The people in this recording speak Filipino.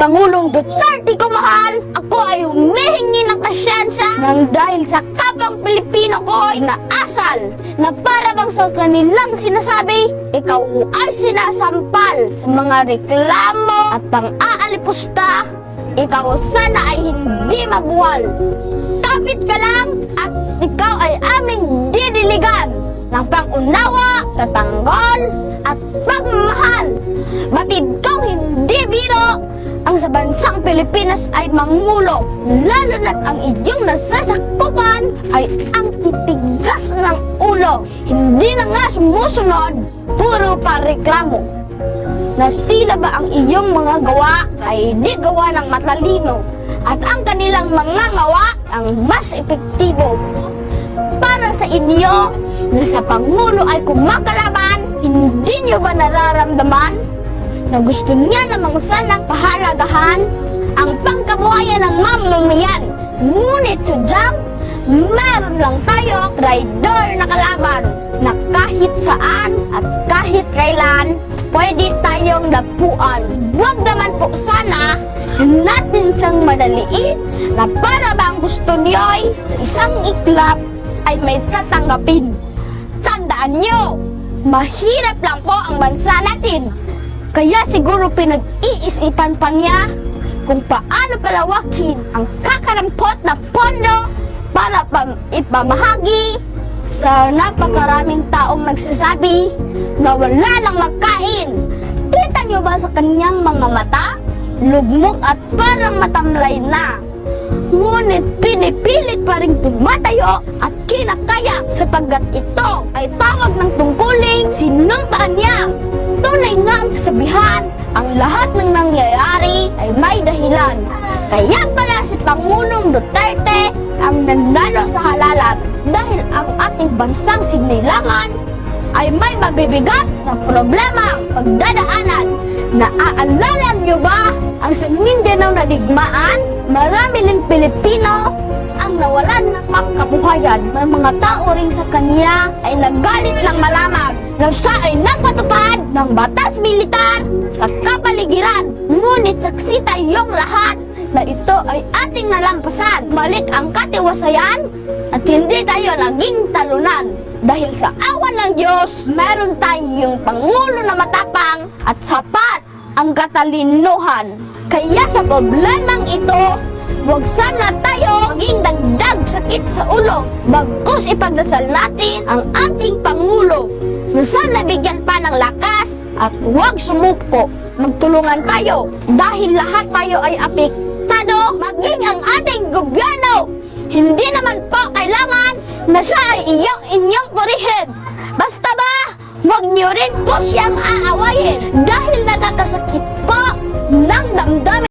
Pangulong Duterte ko ako ay humihingi ng pasyensya nang dahil sa kapang Pilipino ko ay naasal na para bang sa kanilang sinasabi, ikaw ay sinasampal sa mga reklamo at pang-aalipusta, ikaw sana ay hindi mabuwal. Kapit ka lang at bansang Pilipinas ay mangulo, lalo na't ang iyong nasasakupan ay ang titigas ng ulo. Hindi na nga sumusunod, puro pa reklamo. Na tila ba ang iyong mga gawa ay di gawa ng matalino at ang kanilang mga gawa ang mas epektibo. Para sa inyo na sa Pangulo ay kumakalaban, hindi niyo ba nararamdaman na gusto niya namang sanang pahalagahan ang pangkabuhayan ng mamamayan. Ngunit sa jam, meron lang tayo rider na kalaban na kahit saan at kahit kailan pwede tayong dapuan. Huwag naman po sana natin siyang madaliin na para bang gusto niyo'y sa isang iklap ay may tatanggapin. Tandaan niyo, mahirap lang po ang bansa natin. Kaya siguro pinag-iisipan pa niya kung paano palawakin ang kakarampot na pondo para pa ipamahagi sa napakaraming taong nagsasabi na wala nang makain. Kita niyo ba sa kanyang mga mata? Lugmok at parang matamlay na. Ngunit pinipilit pa rin tumatayo at kinakaya sapagkat ito ay tawag ng tungkuling sinumpaan niya. Tunay nga ang kasabihan, ang lahat ng nangyayari ay may dahilan. Kaya pala si Pangulong Duterte ang nanalo sa halalan dahil ang ating bansang sinilangan ay may mabibigat na problema pagdadaanan. Naaalala niyo ba ang sa Mindanao na digmaan? Marami ng Pilipino ang nawalan ng pangkabuhayan. May mga tao rin sa kanya ay nagalit lang malaman na siya ay ng batas militar sa kapaligiran. Ngunit saksi tayong lahat na ito ay ating nalampasan. Balik ang katiwasayan at hindi tayo naging talunan. Dahil sa awa ng Diyos, meron tayong Pangulo na matapang at sapat ang katalinuhan. Kaya sa problemang ito, huwag sana tayo maging dagdag sakit sa ulo. Bagkus ipagdasal natin ang ating Pangulo na sana bigyan pa ng lakas at huwag sumuko. Magtulungan tayo dahil lahat tayo ay apektado maging ang ating gobyerno. Hindi naman po kailangan na siya ay iyong inyong purihin. Basta ba, huwag niyo rin po siyang aawayin dahil nakakasakit po ng damdamin.